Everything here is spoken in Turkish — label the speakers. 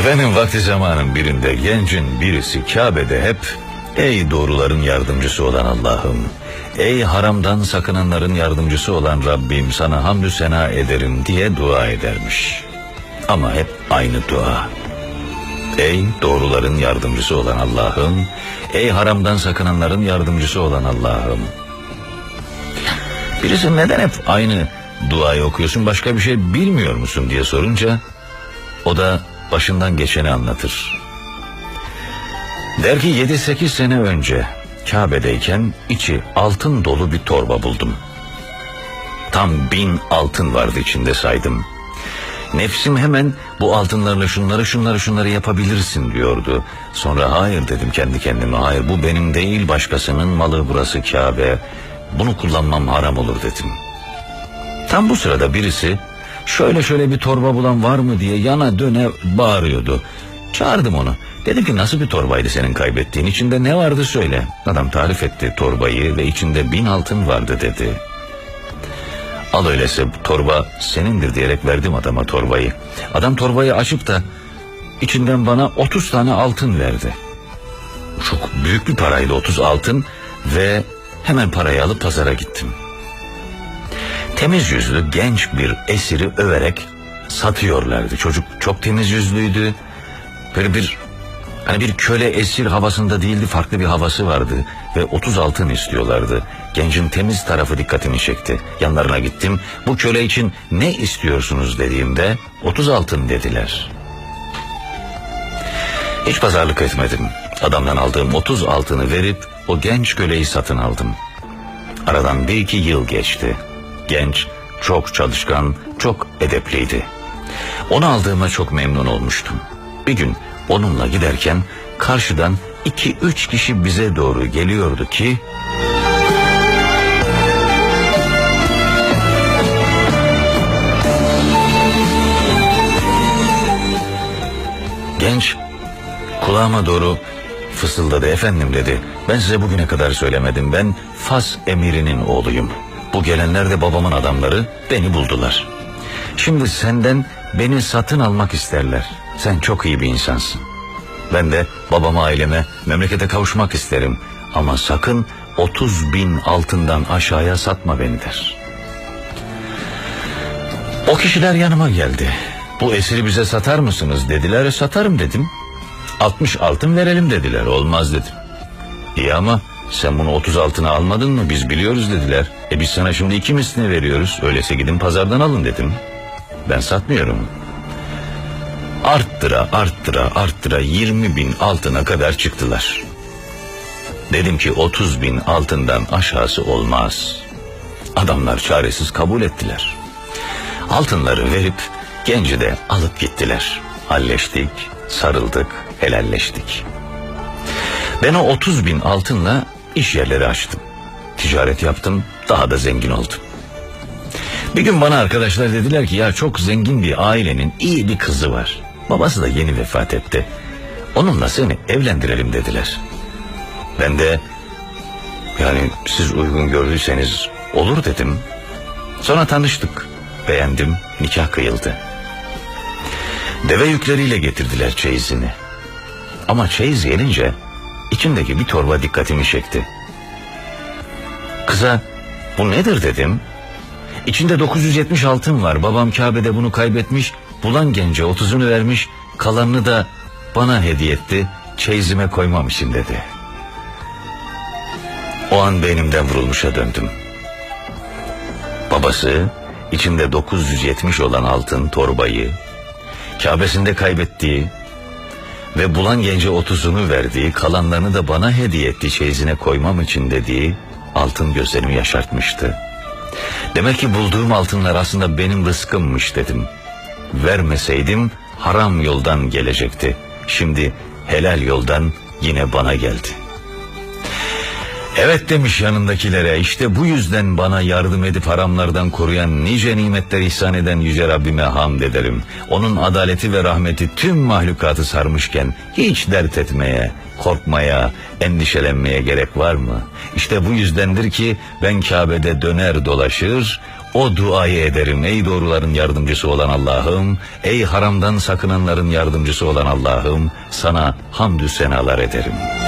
Speaker 1: Efendim vakti zamanın birinde gencin birisi Kabe'de hep Ey doğruların yardımcısı olan Allah'ım Ey haramdan sakınanların yardımcısı olan Rabbim sana hamdü sena ederim diye dua edermiş. Ama hep aynı dua. Ey doğruların yardımcısı olan Allah'ım Ey haramdan sakınanların yardımcısı olan Allah'ım Birisi neden hep aynı duayı okuyorsun başka bir şey bilmiyor musun diye sorunca o da başından geçeni anlatır. Der ki 7-8 sene önce Kabe'deyken içi altın dolu bir torba buldum. Tam bin altın vardı içinde saydım. Nefsim hemen bu altınlarla şunları şunları şunları yapabilirsin diyordu. Sonra hayır dedim kendi kendime hayır bu benim değil başkasının malı burası Kabe. Bunu kullanmam haram olur dedim. Tam bu sırada birisi şöyle şöyle bir torba bulan var mı diye yana döne bağırıyordu. Çağırdım onu. Dedim ki nasıl bir torbaydı senin kaybettiğin içinde ne vardı söyle. Adam tarif etti torbayı ve içinde bin altın vardı dedi. Al öyleyse torba senindir diyerek verdim adama torbayı. Adam torbayı açıp da içinden bana 30 tane altın verdi. Çok büyük bir paraydı 30 altın ve hemen parayı alıp pazara gittim. Temiz yüzlü genç bir esiri överek satıyorlardı. Çocuk çok temiz yüzlüydü. Böyle bir hani bir köle esir havasında değildi farklı bir havası vardı ve 30 altın istiyorlardı. Gencin temiz tarafı dikkatimi çekti. Yanlarına gittim. Bu köle için ne istiyorsunuz dediğimde 30 altın dediler. Hiç pazarlık etmedim. Adamdan aldığım 30 altını verip o genç köleyi satın aldım. Aradan bir iki yıl geçti. Genç, çok çalışkan, çok edepliydi. Onu aldığıma çok memnun olmuştum. Bir gün onunla giderken karşıdan iki üç kişi bize doğru geliyordu ki... Genç kulağıma doğru fısıldadı efendim dedi. Ben size bugüne kadar söylemedim. Ben Fas emirinin oğluyum. Bu gelenler de babamın adamları beni buldular. Şimdi senden beni satın almak isterler. Sen çok iyi bir insansın. Ben de babama aileme memlekete kavuşmak isterim. Ama sakın 30 bin altından aşağıya satma beni der. O kişiler yanıma geldi. Bu esiri bize satar mısınız dediler. E, satarım dedim. 60 altın verelim dediler. Olmaz dedim. İyi ama sen bunu 30 altına almadın mı biz biliyoruz dediler. E biz sana şimdi iki mislini veriyoruz. Öyleyse gidin pazardan alın dedim. Ben satmıyorum. Arttıra arttıra arttıra 20 bin altına kadar çıktılar. Dedim ki 30 bin altından aşağısı olmaz. Adamlar çaresiz kabul ettiler. Altınları verip genci de alıp gittiler. Halleştik, sarıldık, helalleştik. Ben o 30 bin altınla iş yerleri açtım. Ticaret yaptım, daha da zengin oldum. Bir gün bana arkadaşlar dediler ki ya çok zengin bir ailenin iyi bir kızı var. Babası da yeni vefat etti. Onunla seni evlendirelim dediler. Ben de yani siz uygun gördüyseniz olur dedim. Sonra tanıştık. Beğendim, nikah kıyıldı. Deve yükleriyle getirdiler çeyizini. Ama çeyiz gelince içindeki bir torba dikkatimi çekti. Kıza bu nedir dedim. İçinde 970 altın var. Babam Kabe'de bunu kaybetmiş. Bulan gence 30'unu vermiş. Kalanını da bana hediye etti. Çeyizime koymamışım dedi. O an beynimden vurulmuşa döndüm. Babası içinde 970 olan altın torbayı Kabe'sinde kaybettiği ve bulan gence 30'unu verdiği kalanlarını da bana hediye etti çeyizine koymam için dediği altın gözlerimi yaşartmıştı. Demek ki bulduğum altınlar aslında benim rızkımmış dedim. Vermeseydim haram yoldan gelecekti. Şimdi helal yoldan yine bana geldi. Evet demiş yanındakilere işte bu yüzden bana yardım edip haramlardan koruyan nice nimetler ihsan eden Yüce Rabbime hamd ederim. Onun adaleti ve rahmeti tüm mahlukatı sarmışken hiç dert etmeye, korkmaya, endişelenmeye gerek var mı? İşte bu yüzdendir ki ben Kabe'de döner dolaşır, o duayı ederim ey doğruların yardımcısı olan Allah'ım, ey haramdan sakınanların yardımcısı olan Allah'ım, sana hamdü senalar ederim.''